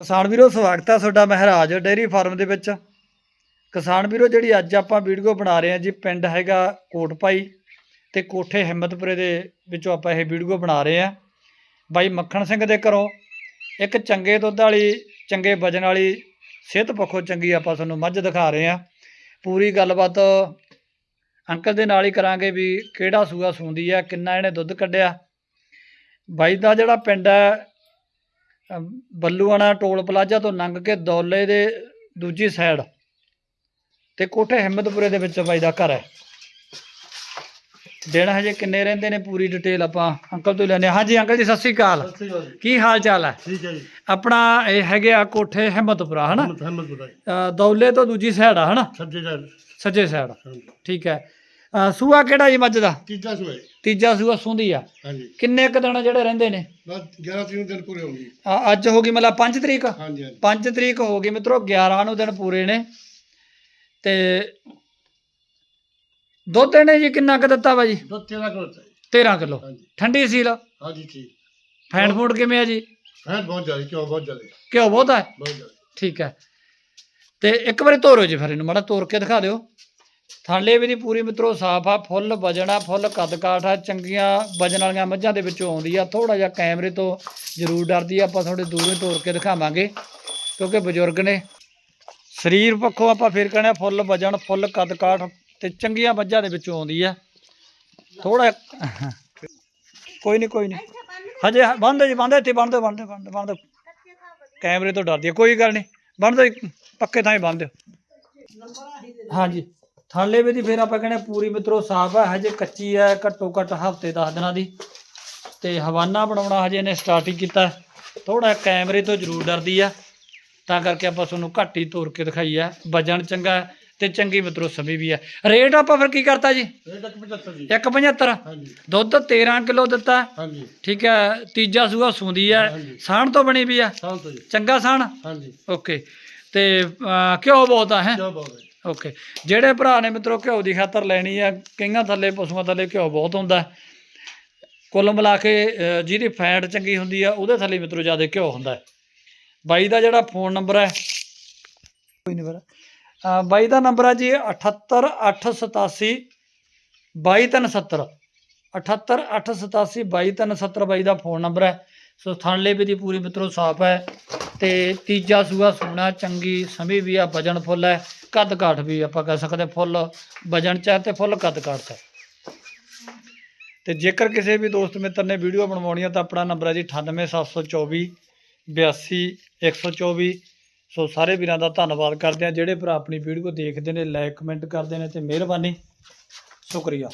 ਕਿਸਾਨ ਵੀਰੋ, ਸਵਾਗਤ ਹੈ ਤੁਹਾਡਾ ਮਹਿਰਾਜ ਡੇਅਰੀ ਫਾਰਮ ਦੇ ਵਿੱਚ। ਕਿਸਾਨ ਵੀਰੋ, ਜਿਹੜੀ ਅੱਜ ਆਪਾਂ ਵੀਡੀਓ ਬਣਾ ਰਹੇ ਹਾਂ ਜੀ, ਪਿੰਡ ਹੈਗਾ ਕੋਟਪਾਈ ਤੇ ਕੋਠੇ ਹਿੰਮਤਪੁਰੇ ਦੇ ਵਿੱਚੋਂ ਆਪਾਂ ਇਹ ਵੀਡੀਓ ਬਣਾ ਰਹੇ ਹਾਂ। ਬਾਈ ਮੱਖਣ ਸਿੰਘ ਦੇ ਘਰੋਂ ਇੱਕ ਚੰਗੇ ਦੁੱਧ ਵਾਲੀ, ਚੰਗੇ ਵਜਨ ਵਾਲੀ, ਸਿਹਤ ਪੱਖੋਂ ਚੰਗੀ ਆਪਾਂ ਤੁਹਾਨੂੰ ਮੱਝ ਦਿਖਾ ਰਹੇ ਹਾਂ। ਪੂਰੀ ਗੱਲਬਾਤ ਅੰਕਲ ਦੇ ਨਾਲ ਹੀ ਕਰਾਂਗੇ ਵੀ ਕਿਹੜਾ ਸੂਆ ਸੂੰਦੀ ਆ, ਕਿੰਨਾ ਇਹਨੇ ਦੁੱਧ ਕੱਢਿਆ। ਬਾਈ ਦਾ ਜਿਹੜਾ ਪਿੰਡ ਹੈ ਬੱਲੂਆਣਾ ਟੋਲ ਪਲਾਜ਼ਾ ਤੋਂ ਲੰਘ ਕੇ ਦੌਲੇ ਦੇ ਦੂਜੀ ਸਾਈਡ ਤੇ ਕੋਠੇ ਹਿੰਮਤਪੁਰੇ ਦੇ ਵਿੱਚ ਬਾਈ ਦਾ ਘਰ ਹੈ। ਦਿਨ ਹਜੇ ਕਿੰਨੇ ਰਹਿੰਦੇ ਨੇ ਪੂਰੀ ਡਿਟੇਲ ਆਪਾਂ ਅੰਕਲ ਤੋਂ ਲੈਣੇ ਹਾਂਜੀ ਅੰਕਲ ਜੀ ਸਤਿ ਸ੍ਰੀ ਅਕਾਲ। ਕੀ ਹਾਲ ਚਾਲ ਹੈ? ਠੀਕ ਹੈ ਜੀ। ਆਪਣਾ ਇਹ ਹੈਗੇ ਆ ਕੋਠੇ ਹਿੰਮਤਪੁਰਾ ਹਨਾ? ਹਿੰਮਤ ਹਿੰਮਤ ਬਤਾਈ ਅ, ਦੌਲੇ ਤੋਂ ਦੂਜੀ ਸਾਈਡ ਆ ਹਨਾ? ਸੱਜੇ ਦਾ ਸੱਜੇ ਸਾਈਡ ਠੀਕ ਹੈ। ਅ, ਸੂਆ ਕਿਹੜਾ ਜੀ ਮੱਝ ਦਾ? ਤੀਜਾ ਸੂਏ ਤੀਜਾ ਸੂਆ ਸੁੰਦੀ ਆ। ਹਾਂਜੀ। ਕਿੰਨੇ ਕੁ ਦਿਨ ਜਿਹੜੇ ਰਹਿੰਦੇ ਨੇ? ਬਸ 11 ਤਰੀਕ ਦਿਨ ਪੂਰੇ ਹੋ ਗਏ ਅ, ਅੱਜ ਹੋ ਗਈ ਮਤਲਬ 5 ਤਰੀਕ? ਹਾਂਜੀ ਹਾਂਜੀ। 5 ਤਰੀਕ ਹੋ ਗਈ ਮਿੱਤਰੋ 11 ਨੂੰ ਦਿਨ ਪੂਰੇ ਨੇ। ਤੇ ਦੁੱਧ ਇਹਨੇ ਜੀ ਕਿੰਨਾ ਕੁ ਦਿੱਤਾ ਵਾ ਜੀ? ਦੋ 13 ਕਿਲੋ ਚਾਹੀਏ 13 ਕਿਲੋ। ਹਾਂਜੀ। ਠੰਡੀ ਸੀਲ? ਹਾਂਜੀ ਠੀਕ। ਫੈਨ ਫੂਡ ਕਿਵੇਂ ਆ ਜੀ? ਫੈਟ ਬਹੁਤ ਜ਼ਿਆਦਾ ਕਿਉਂ ਬਹੁਤ ਜ਼ਿਆਦਾ। ਘਿਓ ਬਹੁਤ ਹੈ ਬਹੁਤ ਜ਼ਿਆਦਾ। ਠੀਕ ਹੈ। ਤੇ ਇੱਕ ਵਾਰੀ ਤੋਰੋ ਜੀ ਫਿਰ ਇਹਨੂੰ ਮਾੜਾ ਤੋਰ ਕੇ ਦਿਖਾ ਦਿਓ। ਥਾਲੇ ਵੀ ਦੀ ਪੂਰੀ ਮਿੱਤਰੋ ਸਾਫ਼ ਆ ਫੁੱਲ ਵਜਣ ਆ ਫੁੱਲ ਕੱਦ ਕਾਠ ਆ ਚੰਗੀਆਂ ਵਜਣ ਵਾਲੀਆਂ ਮੱਝਾਂ ਦੇ ਵਿੱਚੋਂ ਆਉਂਦੀ ਆ। ਥੋੜਾ ਜਿਹਾ ਕੈਮਰੇ ਤੋਂ ਜ਼ਰੂਰ ਡਰਦੀ ਆ ਆਪਾਂ ਥੋੜੇ ਦੂਰੋਂ ਤੋਰ ਕੇ ਦਿਖਾਵਾਂਗੇ ਕਿਉਂਕਿ ਬਜ਼ੁਰਗ ਨੇ ਸਰੀਰ ਪੱਖੋਂ ਆਪਾਂ ਫਿਰ ਕਹਿੰਦੇ ਫੁੱਲ ਵਜਣ ਫੁੱਲ ਕੱਦ ਕਾਠ ਤੇ ਚੰਗੀਆਂ ਮੱਝਾਂ ਦੇ ਵਿੱਚੋਂ ਆਉਂਦੀ ਆ। ਥੋੜਾ ਕੋਈ ਨਹੀਂ ਕੋਈ ਨਹੀਂ। ਹਜੇ ਬੰਦ ਜੀ ਬੰਦ ਇੱਥੇ ਬੰਦ ਬੰਦ ਬੰਦ ਬੰਦ। ਕੈਮਰੇ ਤੋਂ ਡਰਦੀ ਆ ਕੋਈ ਗੱਲ ਨਹੀਂ। ਬੰਦ ਦਿਓ, ਪੱਕੇ ਥਾਂ ਹੀ ਬੰਦ। ਦਿਓ ਹਾਂਜੀ। ਥਾਲੇ ਵੀ ਦੀ ਫਿਰ ਆਪਾਂ ਕਹਿੰਦੇ ਪੂਰੀ ਮਿੱਤਰੋ ਸਾਫ਼ ਹੈ ਹਜੇ ਕੱਚੀ ਹੈ ਘੱਟੋ ਘੱਟ ਹਫ਼ਤੇ 10 ਦਿਨਾਂ ਦੀ। ਤੇ ਹਵਾਨਾ ਬਣਾਉਣਾ ਹਜੇ ਇਹਨੇ ਸਟਾਰਟ ਹੀ ਕੀਤਾ। ਥੋੜਾ ਕੈਮਰੇ ਤੋਂ ਜ਼ਰੂਰ ਡਰਦੀ ਆ। ਤਾਂ ਕਰਕੇ ਆਪਾਂ ਤੁਹਾਨੂੰ ਘੱਟ ਹੀ ਤੋਰ ਕੇ ਦਿਖਾਈ ਆ। ਵਜਣ ਚੰਗਾ ਤੇ ਚੰਗੀ ਮਿੱਤਰੋ ਸਮੀ ਵੀ ਆ। ਰੇਟ ਆਪਾਂ ਫਿਰ ਕੀ ਕਰਤਾ ਜੀ? ਇਹ ਤੱਕ 75 ਜੀ। 175 ਹਾਂਜੀ। ਦੁੱਧ 13 ਕਿਲੋ ਦਿੱਤਾ। ਹਾਂਜੀ। ਠੀਕ ਹੈ ਤੀਜਾ ਸੂਆ ਸੂੰਦੀ ਹਾਂਜੀ। ਸਾਣ ਤੋਂ ਬਣੀ ਵੀ ਆ। ਸ਼ਾਂਤ ਹੋ ਜੀ। ਚੰਗਾ ਸਾਣ ਹਾਂਜੀ। ਓਕੇ। ਤੇ ਘਿਓ ਬਹੁਤ ਆ ਹੈ? ਕਿਉਂ ਬਹੁਤ ਓਕੇ ਜਿਹੜੇ ਭਰਾ ਨੇ ਮਿੱਤਰੋ ਘਿਓ ਦੀ ਖਾਤਰ ਲੈਣੀ ਆ, ਕਈਆਂ ਥੱਲੇ ਪਸ਼ੂਆਂ ਥੱਲੇ ਘਿਓ ਬਹੁਤ ਹੁੰਦਾ। ਕੁੱਲ ਮਿਲਾ ਕੇ ਜਿਹਦੀ ਫੈਟ ਚੰਗੀ ਹੁੰਦੀ ਆ, ਉਹਦੇ ਥੱਲੇ ਮਿੱਤਰੋ ਜ਼ਿਆਦਾ ਘਿਓ ਹੁੰਦਾ। ਬਾਈ ਦਾ ਜਿਹੜਾ ਫੋਨ ਨੰਬਰ ਹੈ, ਕੋਈ ਨਹੀਂ ਫਿਰ ਬਾਈ ਦਾ ਨੰਬਰ ਹੈ ਜੀ 78887 22370 78887 22370 ਬਾਈ ਦਾ ਫੋਨ ਨੰਬਰ ਹੈ। ਸੋ ਥਣਲੇ ਵੀ ਦੀ ਪੂਰੀ ਮਿੱਤਰੋ ਸਾਫ਼ ਹੈ ਤੇ ਤੀਜਾ ਸੂਆ ਸੋਨਾ ਚੰਗੀ ਸਮੀ ਵੀ ਆ, ਵਜਨ ਫੁੱਲ ਹੈ, ਕੱਦ ਕਾਠ ਵੀ ਆਪਾਂ ਕਹਿ ਸਕਦੇ ਫੁੱਲ ਵਜਨ ਚ ਹੈ ਤੇ ਫੁੱਲ ਕੱਦ ਕਾਠ ਚ ਹੈ। ਤੇ ਜੇਕਰ ਕਿਸੇ ਵੀ ਦੋਸਤ ਮਿੱਤਰ ਨੇ ਵੀਡੀਓ ਬਣਵਾਉਣੀ ਹੈ ਤਾਂ ਆਪਣਾ ਨੰਬਰ ਹੈ ਜੀ 98724 82124 ਸੋ ਸਾਰੇ ਵੀਰਾਂ ਦਾ ਧੰਨਵਾਦ ਕਰਦੇ ਆ ਜਿਹੜੇ ਭਰਾ ਆਪਣੀ ਵੀਡੀਓ ਦੇਖਦੇ ਨੇ ਲਾਈਕ ਕਮੈਂਟ ਕਰਦੇ ਨੇ ਤੇ ਮਿਹਰਬਾਨੀ। ਸ਼ੁਕਰੀਆ।